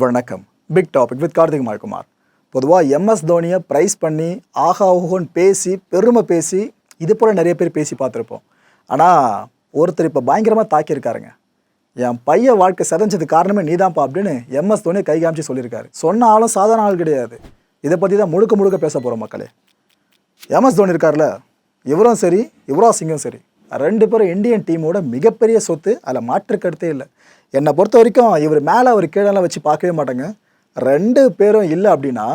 வணக்கம். Big topic with Karthik Kumar பொதுவாக MS தோனியை ப்ரைஸ் பண்ணி ஆஹா ஓஹோன்னு பேசி பெருமை பேசி இது போல் நிறைய பேர் பேசி பார்த்துருப்போம். ஆனால் ஒருத்தர் இப்போ பயங்கரமாக தாக்கியிருக்காருங்க. என் பையன் வாழ்க்கை செதஞ்சது காரணமே நீதான்ப்பா அப்படின்னு எம்எஸ் தோனியை கை காமிச்சு சொல்லியிருக்காரு. சொன்ன ஆளும் சாதாரண ஆள் கிடையாது. இதை பற்றி தான் முழுக்க முழுக்க பேச போகிறோம் மக்களே. எம்எஸ் தோனி இருக்கார்ல? இவரும் சரி யுவராஜ் சிங்கும் சரி. ரெண்டு பேரும் இந்தியன் டீமோட மிகப்பெரிய சொத்து அதில் மாற்று கருத்தே இல்லை. என்னை பொறுத்த வரைக்கும் இவர் மேலே அவர் கீழெல்லாம் வச்சு பார்க்கவே மாட்டாங்க. ரெண்டு பேரும் இல்லை அப்படின்னா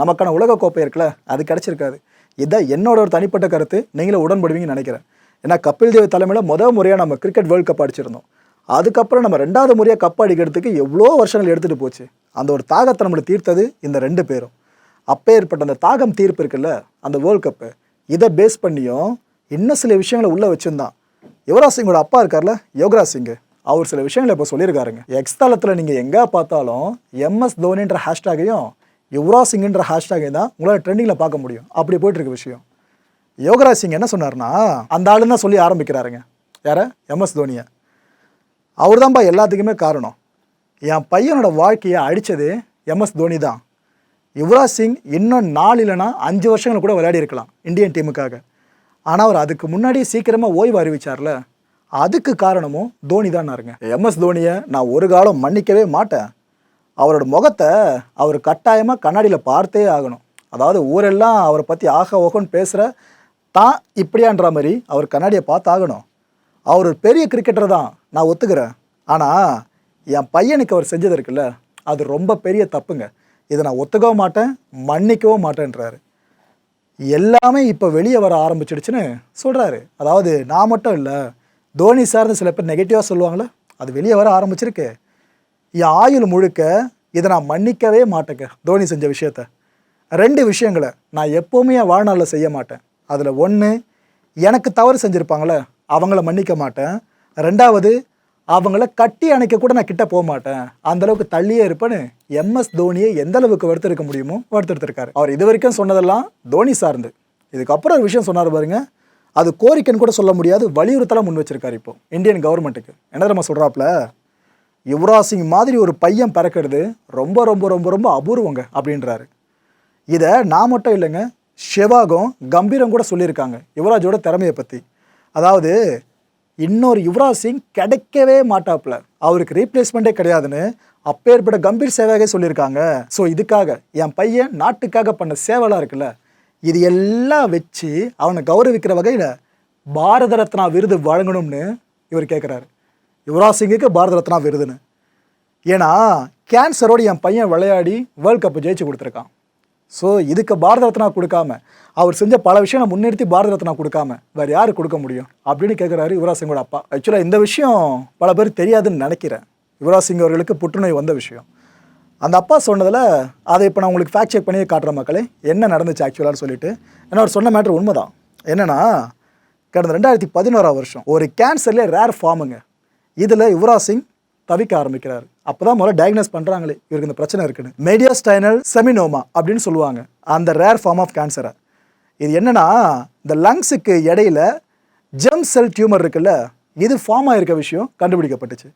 நமக்கான உலக கோப்பை இருக்குல்ல அது கிடச்சிருக்காது. இதான் என்னோட ஒரு தனிப்பட்ட கருத்து நீங்களும் உடன்படுவீங்கன்னு நினைக்கிறேன். ஏன்னா கபில் தேவ் தலைமையில் முதல் முறையாக நம்ம கிரிக்கெட் வேர்ல்ட் கப் அடிச்சிருந்தோம். அதுக்கப்புறம் நம்ம ரெண்டாவது முறையாக கப் அடிக்கிறதுக்கு எவ்வளோ வருஷங்கள் எடுத்துகிட்டு போச்சு. அந்த ஒரு தாகத்தை நம்மளை தீர்த்தது இந்த ரெண்டு பேரும். அப்போ ஏற்பட்ட அந்த தாகம் தீர்ப்பு இருக்குல்ல அந்த வேர்ல்ட் கப்பு இதை பேஸ் பண்ணியும் இன்னும் சில விஷயங்களை உள்ளே வச்சுருந்தான். யுவராஜ் சிங்கோட அப்பா இருக்கார்ல யோகராஜ் சிங் அவர் சில விஷயங்களை இப்போ சொல்லியிருக்காருங்க. எக்ஸ் தளத்தில் நீங்கள் எங்கே பார்த்தாலும் எம்எஸ் தோனின்ற ஹேஷ்டாகையும் யுவராஜ் சிங்ன்ற ஹேஷ்டாகையும் தான் உங்களால் ட்ரெண்டிங்கில் பார்க்க முடியும். அப்படி போயிட்டு இருக்க விஷயம். யோகராஜ் சிங் என்ன சொன்னார்னா அந்த ஆளுன்னு தான் சொல்லி ஆரம்பிக்கிறாருங்க. யார? எம்எஸ் தோனியை. அவர் தான்ப்பா எல்லாத்துக்குமே காரணம். என் பையனோட வாழ்க்கையை அடித்தது எம்எஸ் தோனி தான். யுவராஜ் சிங் இன்னும் நாலு இல்லைனா அஞ்சு வருஷங்கள் கூட விளையாடி இருக்கலாம் இந்தியன் டீமுக்காக ஆனால் அவர் அதுக்கு முன்னாடி சீக்கிரமாக ஓய்வு அறிவிச்சார்ல. அதுக்கு காரணமும் தோனி தான்னாருங்க எம்எஸ் தோனியை நான் ஒரு காலம் மன்னிக்கவே மாட்டேன். அவரோட முகத்தை அவர் கட்டாயமாக கண்ணாடியில் பார்த்தே ஆகணும். அதாவது ஊரெல்லாம் அவரை பற்றி ஆக ஓகோன்னு பேசுகிற தான் இப்படியான்ற மாதிரி அவர் கண்ணாடியை பார்த்தாகணும். அவர் ஒரு பெரிய கிரிக்கெட்டர் தான் நான் ஒத்துக்கிறேன். ஆனால் என் பையனுக்கு அவர் செஞ்சது இருக்குல்ல அது ரொம்ப பெரிய தப்புங்க. இதை நான் ஒத்துக்கவும் மாட்டேன் மன்னிக்கவும் மாட்டேன்றாரு. எல்லாமே இப்போ வெளியே வர ஆரம்பிச்சிடுச்சுன்னு சொல்கிறாரு அதாவது நான் மட்டும் இல்லை தோனி சார்ந்து சில பேர் நெகட்டிவாக சொல்லுவாங்களே அது வெளியே வர ஆரம்பிச்சிருக்கு. என் ஆயுள் முழுக்க இதை நான் மன்னிக்கவே மாட்டேங்க தோனி செஞ்ச விஷயத்த. ரெண்டு விஷயங்களை நான் எப்போவுமே என் வாழ்நாளில் செய்ய மாட்டேன். அதில் ஒன்று எனக்கு தவறு செஞ்சுருப்பாங்களே அவங்கள மன்னிக்க மாட்டேன். ரெண்டாவது அவங்கள கட்டி அணைக்க கூட நான் கிட்ட போக மாட்டேன். அந்த அளவுக்கு தள்ளியே இருப்பேன்னு எம்எஸ் தோனியை எந்த அளவுக்கு வறுத்தெடுக்க முடியுமோ வறுத்தெடுத்திருக்காரு அவர் இது வரைக்கும் சொன்னதெல்லாம் தோனி சார்ந்து. இதுக்கப்புறம் ஒரு விஷயம் சொன்னார் பாருங்கள் அது கோரிக்கைன்னு கூட சொல்ல முடியாது வலியுறுத்தலாம் முன் வச்சிருக்காரு இப்போ. இந்தியன் கவர்மெண்ட்டுக்கு என்ன நம்ம சொல்கிறாப்புல யுவராஜ் சிங் மாதிரி ஒரு பையன் பிறக்கிறது ரொம்ப ரொம்ப ரொம்ப ரொம்ப அபூர்வங்க அப்படின்றாரு. இதை நான் மட்டும் இல்லைங்க ஷெவாகும் கம்பீரம் கூட சொல்லியிருக்காங்க யுவராஜோட திறமையை பற்றி அதாவது இன்னொரு யுவராஜ் சிங் கிடைக்கவே மாட்டாப்புல. அவருக்கு ரீப்ளேஸ்மெண்ட்டே கிடையாதுன்னு அப்பேற்பட்ட கம்பீர் சேவையாக சொல்லியிருக்காங்க. ஸோ இதுக்காக என் பையன் நாட்டுக்காக பண்ண சேவைலாம் இருக்குல்ல இது எல்லாம் வச்சு அவனை கௌரவிக்கிற வகையில் பாரத ரத்னா விருது வழங்கணும்னு இவர் கேட்குறாரு யுவராஜ் சிங்குக்கு பாரத ரத்னா விருதுன்னு. ஏன்னா கேன்சரோடு என் பையன் விளையாடி வேர்ல்ட் கப்பு ஜெயிச்சு கொடுத்துருக்கான். ஸோ இதுக்கு பாரத ரத்னா கொடுக்காம அவர் செஞ்ச பல விஷயம் நான் முன்னிறுத்தி பாரத ரத்னா கொடுக்காம வேறு யார் கொடுக்க முடியும்? அப்படின்னு கேட்குறாரு யுவராஜ் சிங்கோட அப்பா. ஆக்சுவலாக இந்த விஷயம் பல பேர் தெரியாதுன்னு நினைக்கிறேன். யுவராஜ் சிங் அவர்களுக்கு புற்றுநோய் வந்த விஷயம். அந்த அப்பா சொன்னதில் அதை இப்போ நான் உங்களுக்கு ஃபேக்ட் செக் பண்ணி காட்டுற மக்களே. என்ன நடந்துச்சு ஆக்சுவலான்னு சொல்லிட்டு. ஏன்னா அவர் சொன்ன மேட்ரு உண்மைதான். என்னென்னா கடந்த ரெண்டாயிரத்தி பதினோராம் வருஷம் ஒரு கேன்சர்லேயே ரேர் ஃபார்முங்க இதில் யுவராஜ் சிங் தவிக்க ஆரம்பிக்கிறார். அப்போ தான் முதல்ல டயக்னோஸ் பண்ணுறாங்களே இவருக்கு இந்த பிரச்சனை இருக்குன்னு. மெடியாஸ்டைனல் செமினோமா அப்படின்னு சொல்லுவாங்க அந்த ரேர் ஃபார்ம் ஆஃப் கேன்சரை இது என்னென்னா இந்த லங்ஸுக்கு இடையில ஜெம் செல் டியூமர் இருக்குல்ல இது ஃபார்ம் ஆகிருக்க விஷயம் கண்டுபிடிக்கப்பட்டுச்சு.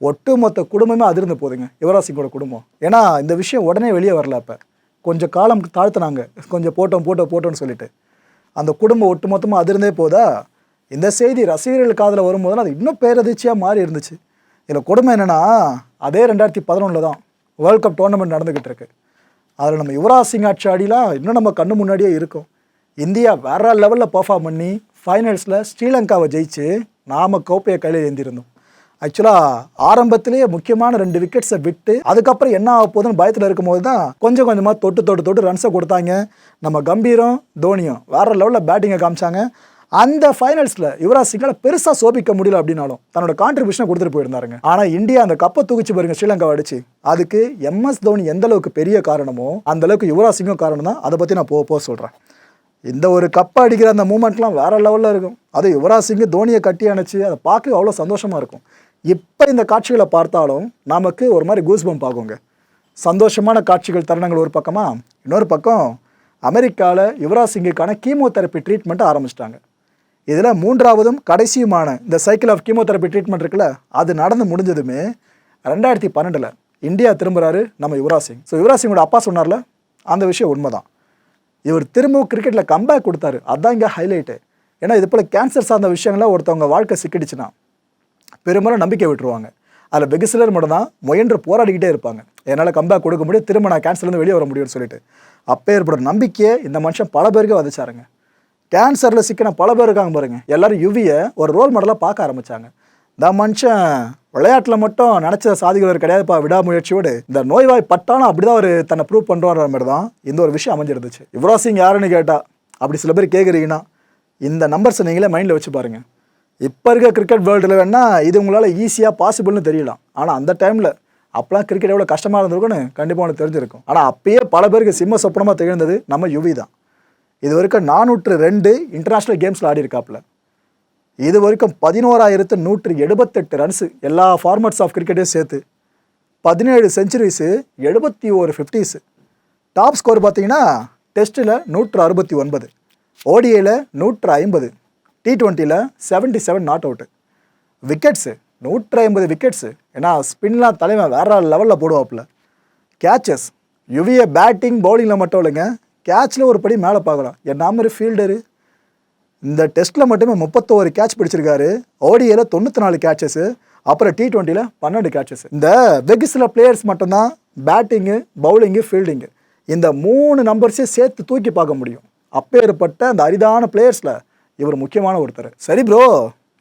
ஒட்டுமொத்த குடும்பமே அதிர்ந்து போகுதுங்க யுவராஜ் சிங்கோட குடும்பம். ஏன்னா இந்த விஷயம் உடனே வெளியே வரல அப்போ. கொஞ்சம் காலம் தாழ்த்தினாங்க. கொஞ்சம் போட்டோம் போட்டோம் போட்டோம்னு சொல்லிட்டு. அந்த குடும்பம் ஒட்டுமொத்தமாக அதிர்ந்தே போதா? இந்த செய்தி ரசிகர்கள் காதில் வரும்போது அது இன்னும் பேரதிர்ச்சியாக மாறி இருந்துச்சு. இதில் கொடுமை என்னென்னா அதே ரெண்டாயிரத்தி பதினொன்றில் தான் வேர்ல்ட் கப் டோர்னமெண்ட் நடந்துக்கிட்டு இருக்கு. அதில் நம்ம யுவராஜ் சிங் ஆட்சி ஆடிலாம் இன்னும் நம்ம கண்ணு முன்னாடியே இருக்கும். இந்தியா வேற லெவலில் பர்ஃபார்ம் பண்ணி ஃபைனல்ஸில் ஸ்ரீலங்காவை ஜெயிச்சு நாம கோப்பையை கையில் ஏந்திருந்தோம். ஆக்சுவலாக ஆரம்பத்திலேயே முக்கியமான ரெண்டு விக்கெட்ஸை விட்டு அதுக்கப்புறம் என்ன ஆக போகுதுன்னு பயத்தில் இருக்கும்போது தான் கொஞ்சம் கொஞ்சமாக தொட்டு தொட்டு தொட்டு ரன்ஸை கொடுத்தாங்க. நம்ம கம்பீரம் தோனியும் வேற லெவலில் பேட்டிங்கை காமிச்சாங்க. அந்த ஃபைனல்ஸில் யுவராஜ் சிங்கால் பெருசாக சோபிக்க முடியல அப்படின்னாலும் தன்னோட கான்ட்ரிபியூஷனை கொடுத்துட்டு போயிருந்தாருங்க. ஆனால் இந்தியா அந்த கப்பை தூக்கிச்சு பாருங்க ஸ்ரீலங்கா அடிச்சு. அதுக்கு எம்எஸ் தோனி எந்த அளவுக்கு பெரிய காரணமோ அந்த அளவுக்கு யுவராஜ் சிங்கும் காரணம் தான். அதை பற்றி நான் போக போக சொல்கிறேன் இந்த ஒரு கப்பை அடிக்கிற அந்த மூமெண்ட்லாம் வேற லெவலில் இருக்கும். அது யுவராஜ் சிங்கு தோனியை கட்டி அணைச்சி அதை பார்க்க அவ்வளோ சந்தோஷமாக இருக்கும். இப்போ இந்த காட்சிகளை பார்த்தாலும் நமக்கு ஒரு மாதிரி கூஸ்பம் ஆகுங்க. சந்தோஷமான காட்சிகள் தருணங்கள் ஒரு பக்கமாக இன்னொரு பக்கம் அமெரிக்காவில் யுவராஜ் சிங்குக்கான கீமோதெரப்பி ட்ரீட்மெண்ட்டை ஆரம்பிச்சிட்டாங்க. இதில் மூன்றாவதும் கடைசியுமான இந்த சைக்கிள் ஆஃப் கீமோதெரப்பி ட்ரீட்மெண்ட் இருக்குல்ல அது நடந்து முடிஞ்சதுமே ரெண்டாயிரத்தி பன்னெண்டில் இந்தியா திரும்புகிறாரு நம்ம யுவராஜ் சிங். ஸோ யுவராஜ் சிங்கோட அப்பா சொன்னார்ல அந்த விஷயம் உண்மைதான். இவர் திரும்பவும் கிரிக்கெட்டில் கம்பேக் கொடுத்தாரு. அதுதான் இங்கே ஹைலைட்டு ஏன்னா இது போல் கேன்சர் சார்ந்த விஷயங்கள ஒருத்தவங்க வாழ்க்கை சிக்கிடுச்சுன்னா பெரும்பாலும் நம்பிக்கை விட்டுருவாங்க. அதில் வெகு சிலர் மட்டும்தான் முயன்று போராடிக்கிட்டே இருப்பாங்க. என்னால் கம்பேக் கொடுக்க முடியும் திரும்ப நான் கேன்சர்லேருந்து வெளியே வர முடியும்னு சொல்லிட்டு. அப்போ ஏற்படுற நம்பிக்கையை இந்த மனுஷன் பல பேருக்கு வந்துச்சாருங்க. கேன்சரில் சிக்கின பல பேர் இருக்காங்க பாருங்க. எல்லோரும் யுவியை ஒரு ரோல் மாடலாக பார்க்க ஆரம்பித்தாங்க இந்த மனுஷன் விளையாட்டில் மட்டும் நினச்ச சாதிக்கிறவர் கிடையாதுப்பா விடாமுயற்சியோடு. இந்த நோய்வாய் பட்டாலும் அப்படி தான் அவர் தன்னை ப்ரூவ் பண்ணுறோன்ற மாதிரி தான் இந்த ஒரு விஷயம் அமைஞ்சிருந்துச்சு. யுவராஜ் சிங் யாருன்னு கேட்டால் அப்படி சில பேர் கேட்குறீங்கன்னா இந்த நம்பர்ஸை நீங்களே மைண்டில் வச்சு பாருங்கள் இப்போ இருக்க கிரிக்கெட் வேர்ல்டில் வேணால் இது உங்களால் ஈஸியாக பாசிபிள்னு தெரியலாம். ஆனால் அந்த டைமில் அப்போலாம் கிரிக்கெட் எவ்வளோ கஷ்டமாக இருந்திருக்குன்னு கண்டிப்பாக உனக்கு தெரிஞ்சிருக்கும். ஆனால் அப்பயே பல பேருக்கு சிம்ம சொப்பனமாக திகழ்ந்தது நம்ம யுவி தான். இது வரைக்கும் நானூற்று ரெண்டு இன்டர்நேஷ்னல் கேம்ஸில் ஆடி இருக்காப்புல இது வரைக்கும் பதினோராயிரத்து நூற்று எழுபத்தெட்டு ரன்ஸு எல்லா ஃபார்மட்ஸ் ஆஃப் கிரிக்கெட்டையும் சேர்த்து பதினேழு செஞ்சுரிஸு எழுபத்தி ஒரு ஃபிஃப்டிஸு டாப் ஸ்கோர் பார்த்தீங்கன்னா டெஸ்ட்டில் நூற்று அறுபத்தி ஒன்பது ஓடிஏல நூற்று ஐம்பது. டி டுவெண்ட்டியில் seventy seven not out wickets நூற்று ஐம்பது விக்கெட்ஸு ஏன்னா ஸ்பின்லாம் தலைவன் வேற லெவலில் போடுவாப்புல. கேச்சஸ் யுவிய பேட்டிங் பவுலிங்கில் மட்டும் இல்லைங்க. கேட்சில் ஒரு படி மேலே பார்க்கலாம். என்ன மாதிரி ஃபீல்டரு இந்த டெஸ்ட்டில் மட்டுமே முப்பத்தோரு கேட்ச் பிடிச்சிருக்காரு. ஓடியில் தொண்ணூற்றி நாலு கேட்சஸ்ஸு அப்புறம் டி ட்வெண்ட்டியில் பன்னெண்டு கேட்சஸ் இந்த வெகு சில பிளேயர்ஸ் மட்டும்தான் பேட்டிங்கு பவுலிங்கு ஃபீல்டிங்கு இந்த மூணு நம்பர்ஸையும் சேர்த்து தூக்கி பார்க்க முடியும். அப்பேற்பட்ட அந்த அரிதான பிளேயர்ஸில் இவர் முக்கியமான ஒருத்தர். சரி ப்ரோ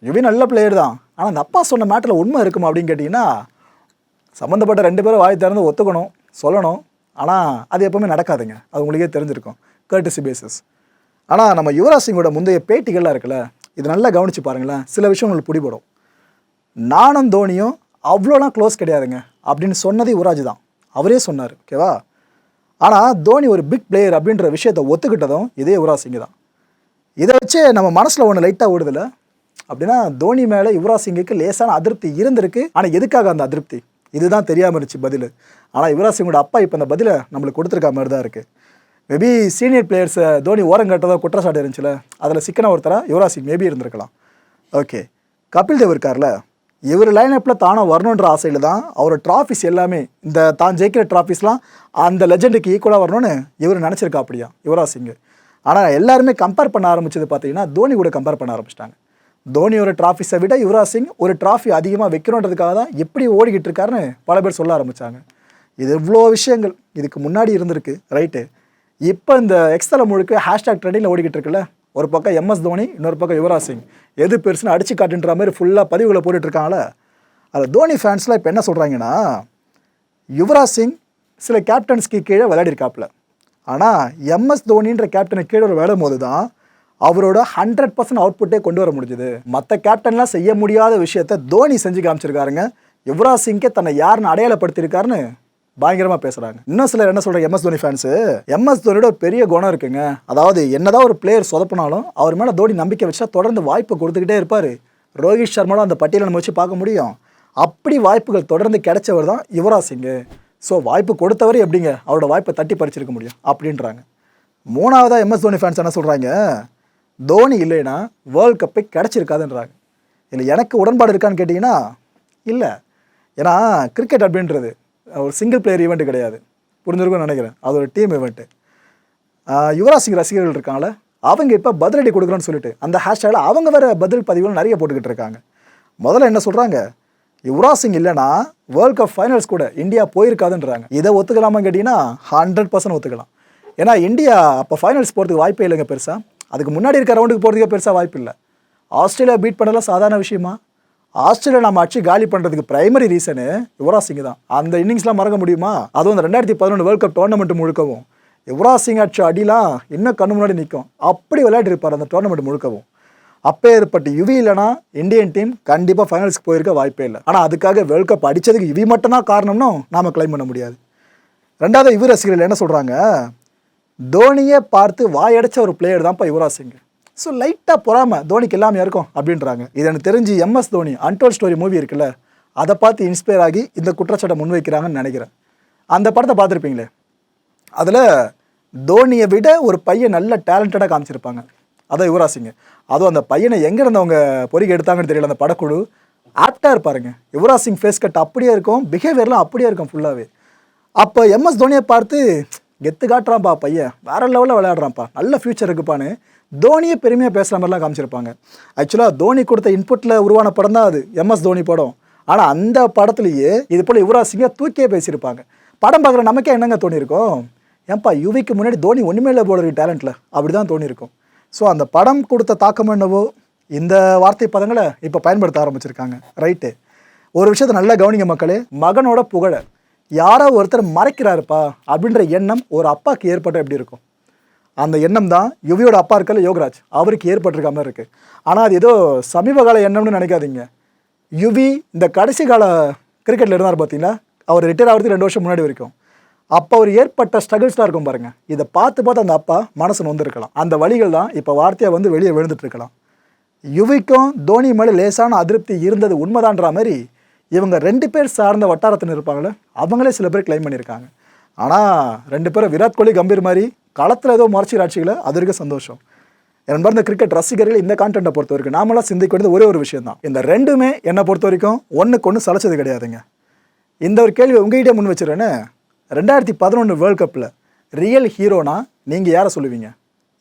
யுவி நல்ல பிளேயர் தான். ஆனால் அந்த அப்பா சொன்ன மேட்டில் உண்மை இருக்குமா அப்படின்னு கேட்டிங்கன்னா சம்மந்தப்பட்ட ரெண்டு பேரும் வாய் திறந்து ஒத்துக்கணும் சொல்லணும். ஆனால் அது எப்போவுமே நடக்காதுங்க. அது உங்களுக்கே தெரிஞ்சிருக்கும். கர்டிசி பேசிஸ் ஆனால் நம்ம யுவராஜ் சிங்கோட முந்தைய பேட்டிகள்லாம் இருக்குல்ல இது நல்லா கவனித்து பாருங்களேன். சில விஷயம் உங்களுக்கு பிடிபடும். நானும் தோனியும் அவ்வளோலாம் க்ளோஸ் கிடையாதுங்க. அப்படின்னு சொன்னது யுவராஜ் தான். அவரே சொன்னார் ஓகேவா ஆனால் தோனி ஒரு பிக் பிளேயர் அப்படின்ற விஷயத்தை ஒத்துக்கிட்டதும் இதே யுவராஜ் சிங் தான். இதை வச்சு நம்ம மனசில் ஒன்று லைட்டாக ஓடுதில்ல அப்படின்னா தோனி மேலே யுவராஜ் சிங்குக்கு லேசான அதிருப்தி இருந்திருக்கு. ஆனால் எதுக்காக அந்த அதிருப்தி? இதுதான் தெரியாமல் இருந்துச்சு பதில். ஆனால் யுவராஜ் சிங்கோட அப்பா இப்போ அந்த பதிலை நம்மளுக்கு கொடுத்துருக்க மாதிரி தான் இருக்குது மேபி சீனியர் பிளேயர்ஸை தோனி ஓரம் கட்டதாக குற்றச்சாட்டு இருந்துச்சுல அதில் சிக்கன ஒருத்தராக யுவராஜ் சிங் மேபி இருந்திருக்கலாம். ஓகே கபில் தேவ் இருக்கார்ல? இவர் லைனப்பில் தானே வரணுன்ற ஆசையில் தான் அவரோட ட்ராஃபிஸ் எல்லாமே இந்த தான் ஜெயிக்கிற ட்ராஃபிஸ்லாம் அந்த லெஜெண்டுக்கு ஈக்குவலாக வரணும்னு இவர் நினச்சிருக்கா அப்படியா? யுவராஜ் சிங்கு. ஆனால் எல்லாருமே கம்பேர் பண்ண ஆரம்பிச்சது பார்த்தீங்கன்னா தோனி கூட கம்பேர் பண்ண ஆரம்பிச்சிட்டாங்க. தோனி ஒரு ட்ராஃபிஸை விட யுவராஜ் சிங் ஒரு ட்ராஃபி அதிகமாக வைக்கணுன்றதுக்காக தான் எப்படி ஓடிக்கிட்டு இருக்காருன்னு பல பேர் சொல்ல ஆரம்பித்தாங்க இது இவ்வளோ விஷயங்கள். இதுக்கு முன்னாடி இருந்திருக்கு ரைட்டு இப்போ இந்த எக்ஸ்தல முழுக்க ஹேஷ்டாக் ட்ரெண்டிங்கில் ஓடிக்கிட்டு இருக்குல்ல? ஒரு பக்கம் எம்எஸ் தோனி இன்னொரு பக்கம் யுவராஜ் சிங். எது பெருசுன்னு அடிச்சு காட்டுன்ற மாதிரி ஃபுல்லாக பதிவுகளை போட்டுட்ருக்காங்களே அதில் தோனி ஃபேன்ஸ்லாம் இப்போ என்ன சொல்கிறாங்கன்னா யுவராஜ் சிங் சில கேப்டன்ஸ்க்கு கீழே விளையாடிருக்காப்புல. ஆனால் எம்எஸ் தோனின்ற கேப்டனை கீழே விளையாடும் போது தான் அவரோட ஹண்ட்ரட் பர்சன்ட் அவுட்புட்டே கொண்டு வர முடிஞ்சுது. மற்ற கேப்டன்லாம் செய்ய முடியாத விஷயத்த தோனி செஞ்சு காமிச்சிருக்காருங்க. யுவராஜ் சிங்கே தன்னை யாருன்னு அடையாளப்படுத்தியிருக்காருன்னு பயங்கரமாக பேசுகிறாங்க இன்னும் சிலர் என்ன சொல்கிறாங்க எம்எஸ் தோனி ஃபேன்ஸு எம்எஸ் தோனியோட ஒரு பெரிய குணம் இருக்குங்க. அதாவது என்னதான் ஒரு பிளேயர் சொதப்பினாலும் அவர் மேலே தோனி நம்பிக்கை வச்சா தொடர்ந்து வாய்ப்பு கொடுத்துக்கிட்டே இருப்பார். ரோஹித் சர்மாவும் அந்த பட்டியலை நம்ம வச்சு பார்க்க முடியும். அப்படி வாய்ப்புகள் தொடர்ந்து கிடைச்சவர் தான் யுவராஜ் சிங்கு. ஸோ வாய்ப்பு கொடுத்தவர் எப்படிங்க? அவரோட வாய்ப்பை தட்டி பறிச்சிருக்க முடியும். அப்படின்றாங்க. மூணாவதாக எம்எஸ் தோனி ஃபேன்ஸ் என்ன சொல்கிறாங்க தோனி இல்லைன்னா வேர்ல்ட் கப்பே கிடச்சிருக்காதுன்றாங்க. இல்லை எனக்கு உடன்பாடு இருக்கான்னு கேட்டிங்கன்னா இல்லை. ஏன்னா கிரிக்கெட் அப்படின்றது ஒரு சிங்கிள் பிளேயர் ஈவெண்ட் கிடையாது. புரிஞ்சிருக்கும்னு நினைக்கிறேன். அது ஒரு டீம் ஈவெண்ட்டு யுவராஜ் சிங் ரசிகர்கள் இருக்காங்கள அவங்க இப்போ பதிலடி கொடுக்குறோன்னு சொல்லிட்டு அந்த ஹேஷ்டேகில் அவங்க வேறு பதில் பதிவுகள் நிறைய போட்டுக்கிட்டு இருக்காங்க. முதல்ல என்ன சொல்கிறாங்க யுவராஜ் சிங் இல்லைன்னா வேர்ல்ட் கப் ஃபைனல்ஸ் கூட இந்தியா போயிருக்காதுன்றாங்க. இதை ஒத்துக்கலாமா கேட்டிங்கன்னா ஹண்ட்ரட் பர்சன்ட் ஒத்துக்கலாம். ஏன்னா இந்தியா அப்போ ஃபைனல்ஸ் போகிறதுக்கு வாய்ப்பே இல்லைங்க பெருசாக அதுக்கு முன்னாடி இருக்க ரவுண்டுக்கு போகிறதுக்கே பெருசாக வாய்ப்பு இல்லை. ஆஸ்திரேலியா பீட் பண்ணலாம் சாதாரண விஷயமா? ஆஸ்திரேலியா நம்ம அடிச்சு காலி பண்ணுறதுக்கு பிரைமரி ரீசனு யுவராஜ் சிங் தான். அந்த இன்னிங்ஸ்லாம் மறக்க முடியுமா? அதுவும் அந்த ரெண்டாயிரத்தி பதினொன்று வேர்ல்ட் கப் டோர்னமெண்ட் முழுக்கவும். யுவராஜ் சிங் அடிச்ச அடிலாம் இன்னும் கண்ணு முன்னாடி நிற்கும். அப்படி விளையாடி இருப்பார் அந்த டோர்னமெண்ட் முழுக்கவும். அப்பே ஏற்பட்ட யுவி இல்லைனா இந்தியன் டீம் கண்டிப்பாக ஃபைனல்ஸ்க்கு போயிருக்க வாய்ப்பே இல்லை. ஆனால் அதுக்காக வேர்ல்ட் கப் அடித்ததுக்கு யுவி மட்டும்தான் காரணம்னு நாம் கிளைம் பண்ண முடியாது. ரெண்டாவது யுவி ரசிகர்கள் என்ன சொல்கிறாங்க தோனியை பார்த்து வாயடைச்ச ஒரு பிளேயர் தான்ப்பா யுவராஜ் சிங். ஸோ லைட்டாக பொறாமல் தோனிக்கு எல்லாமே இருக்கும் அப்படின்றாங்க. இது எனக்கு தெரிஞ்சு MS Dhoni untold story movie இருக்குல்ல அதை பார்த்து இன்ஸ்பயர் ஆகி இந்த குற்றச்சாட்டை முன்வைக்கிறாங்கன்னு நினைக்கிறேன். அந்த படத்தை பார்த்துருப்பீங்களே? அதில் தோனியை விட ஒரு பையன் நல்ல டேலண்டடாக காமிச்சிருப்பாங்க. அதான் யுவராஜ் சிங் அதுவும் அந்த பையனை எங்கே இருந்தவங்க பொறிக்க எடுத்தாங்கன்னு தெரியல அந்த படக்குழு. ஆப்டாக இருப்பாருங்க. யுவராஜ் சிங் ஃபேஸ் கட் அப்படியே இருக்கும் பிஹேவியர்லாம் அப்படியே இருக்கும் ஃபுல்லாகவே அப்போ எம்எஸ் தோனியை பார்த்து கெத்து காட்டுறான்ப்பா பையன். வேற லெவலில் விளையாடுறான்ப்பா. நல்ல ஃபியூச்சர் இருக்குப்பான்னு தோனியை பெருமையாக பேசுகிற மாதிரிலாம் காமிச்சிருப்பாங்க. ஆக்சுவலாக தோனி கொடுத்த இன்புட்டில் உருவான படம் தான் அது எம்எஸ் தோனி படம். ஆனால் அந்த படத்துலேயே இது போல் யுவராஜ் சிங்கை தூக்கியே பேசியிருப்பாங்க. படம் பார்க்குற நமக்கே என்னங்க தோணியிருக்கும் ஏன்பா யுவிக்கு முன்னாடி தோனி ஒன்றுமே இல்லை போல இருக்கு டேலண்ட்டில் அப்படி தான் தோணியிருக்கும் ஸோ அந்த படம் கொடுத்த தாக்கம் என்னவோ இந்த வார்த்தை பதங்களை இப்போ பயன்படுத்த ஆரம்பிச்சிருக்காங்க. ரைட்டு ஒரு விஷயத்தை நல்லா கவனிங்க மக்களே. மகனோட புகழை யாரோ ஒருத்தர் மறைக்கிறாருப்பா அப்படின்ற எண்ணம் ஒரு அப்பாவுக்கு ஏற்பட்ட எப்படி இருக்கும்? அந்த எண்ணம் தான் யுவியோட அப்பா இருக்கல யோகராஜ் அவருக்கு ஏற்பட்டிருக்க மாதிரி இருக்குது ஆனால் அது ஏதோ சமீப கால எண்ணம்னு நினைக்காதீங்க. யுவி இந்த கடைசி கால கிரிக்கெட்டில் இருந்தார் பார்த்தீங்கன்னா அவர் ரிட்டையர் ஆகிறதுக்கு ரெண்டு வருஷம் முன்னாடி வரைக்கும். அப்போ அவர் ஏற்பட்ட ஸ்ட்ரகிள்ஸ்லாம் இருக்கும் பாருங்கள் இதை பார்த்து பார்த்து அந்த அப்பா மனசு நொந்திருக்கலாம். அந்த வழிகள் தான் இப்போ வார்த்தையாக வந்து வெளியே விழுந்துட்டுருக்கலாம். யுவிக்கும் தோனி மேலே லேசான அதிருப்தி இருந்தது உண்மைதான்ற மாதிரி இவங்க ரெண்டு பேர் சார்ந்த வட்டாரத்தில் இருப்பாங்களே அவங்களே சில பேர் கிளைம் பண்ணியிருக்காங்க. ஆனால் ரெண்டு பேரும் விராட் கோலி கம்பீர் மாதிரி களத்தில் ஏதோ மறைச்சி ராட்சிகளை அது வரைக்கும் சந்தோஷம். என்பது இந்த கிரிக்கெட் ரசிகர்கள் இந்த கான்டென்ட்டை பொறுத்த வரைக்கும் நாமெல்லாம் சிந்திக்க வேண்டியது ஒரே ஒரு விஷயம் தான் இந்த ரெண்டுமே என்னை பொறுத்த வரைக்கும் ஒன்றுக்கு ஒன்று சலைச்சது கிடையாதுங்க. இந்த ஒரு கேள்வி உங்ககிட்ட முன் வச்சுருன்னு ரெண்டாயிரத்தி பதினொன்று வேர்ல்ட் கப்பில் ரியல் ஹீரோனா நீங்கள் யாரை சொல்லுவீங்க?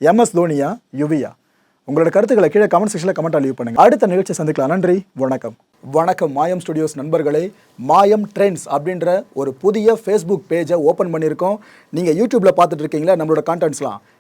எம்எஸ் தோனியா யுவியா? உங்களோட கருத்துக்களை கீழே கமெண்ட் செக்ஷனில் கமெண்ட் லீவ் பண்ணுங்கள் அடுத்த நிகழ்ச்சி சந்திக்கலாம். நன்றி வணக்கம். வணக்கம் மாயம் ஸ்டுடியோஸ் நண்பர்களே. மாயம் ட்ரெண்ட்ஸ் அப்படின்ற ஒரு புதிய ஃபேஸ்புக் பேஜை ஓப்பன் பண்ணியிருக்கோம். நீங்கள் யூடியூப்பில் பார்த்துட்டு இருக்கீங்களா? நம்மளோட கான்டென்ட்ஸ்லாம்